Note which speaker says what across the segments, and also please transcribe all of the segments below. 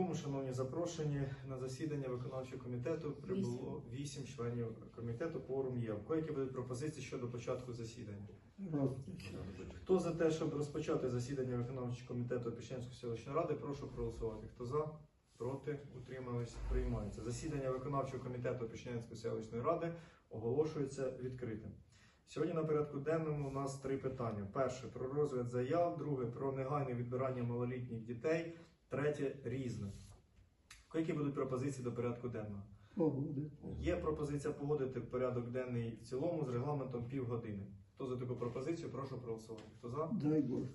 Speaker 1: виконкому, шановні запрошені на засідання виконавчого комітету прибуло 8 членів комітету. Кворум є. В які будуть пропозиції щодо початку засідання? Хто за те, щоб розпочати засідання виконавчого комітету Пішенської селищної ради, прошу проголосувати. Хто за? Проти? Утримались? Приймається. Засідання виконавчого комітету Пішенської селищної ради оголошується відкритим. Сьогодні на порядку денному у нас три питання: перше про розгляд заяв, друге про негайне відбирання малолітніх дітей, третє різне. Які будуть пропозиції до порядку денного?
Speaker 2: Погоди.
Speaker 1: Є пропозиція погодити порядок денний в цілому з регламентом півгодини. Хто за таку пропозицію, прошу проголосувати. Хто за?
Speaker 2: Дай Боже.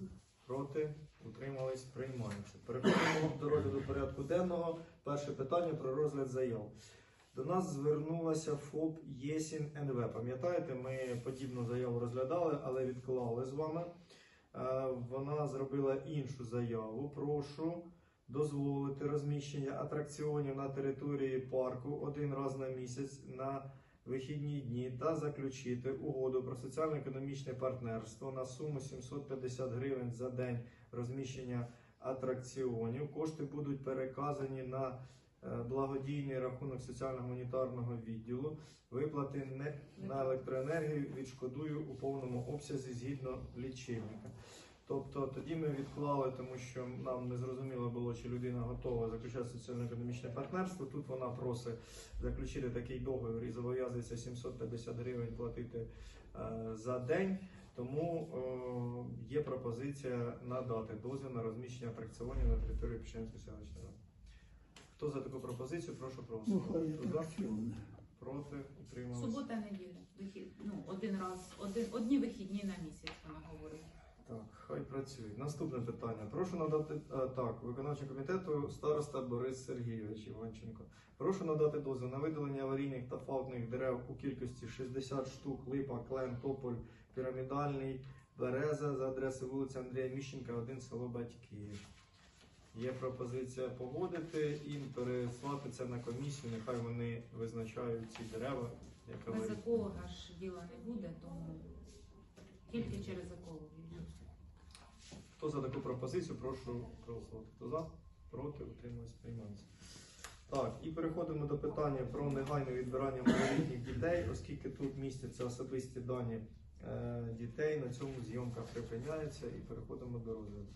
Speaker 1: Проти? Утримались? Приймається. Переходимо до розгляду порядку денного. Перше питання про розгляд заяв. До нас звернулася ФОП ЄСІН НВ. Пам'ятаєте, ми подібну заяву розглядали, але відклали з вами. Е, Вона зробила іншу заяву. Прошу дозволити розміщення атракціонів на території парку один раз на місяць на вихідні дні та заключити угоду про соціально-економічне партнерство на суму 750 гривень за день розміщення атракціонів. Кошти будуть переказані на е, благодійний рахунок соціально-гуманітарного відділу. Виплати на електроенергію відшкодую у повному обсязі згідно лічильника. Тобто тоді ми відклали, тому що нам не зрозуміло було, чи людина готова заключати соціально-економічне партнерство. Тут вона просить заключити такий договір і зобов'язується 750 гривень платити е, за день. Тому е, є пропозиція надати дозвіл на розміщення атракціонів на території Пішенської селищної ради. Хто за таку пропозицію, прошу
Speaker 2: Ну,
Speaker 1: проголосувати. за? Проти, утрималися.
Speaker 3: Субота, неділя. Вихід, ну, один раз, один, одні вихідні на місяць, вона говорить.
Speaker 1: Працює. Наступне питання. Прошу надати так, виконавчого комітету староста Борис Сергійович Іванченко. Прошу надати дозвіл на видалення аварійних та фалтних дерев у кількості 60 штук, липа, клен, тополь, пірамідальний, береза за адресою вулиця Андрія Міщенка, 1 село Батьків. Є пропозиція погодити і переслати це на комісію. Нехай вони визначають ці дерева. Як
Speaker 3: Без еколога ж діла не буде, тому тільки через екологію.
Speaker 1: Хто за таку пропозицію, прошу проголосувати. Хто за? Проти, утримуюсь, приймається. Так, і переходимо до питання про негайне відбирання малолітніх дітей, оскільки тут містяться особисті дані е, дітей, на цьому зйомка припиняється і переходимо до розгляду.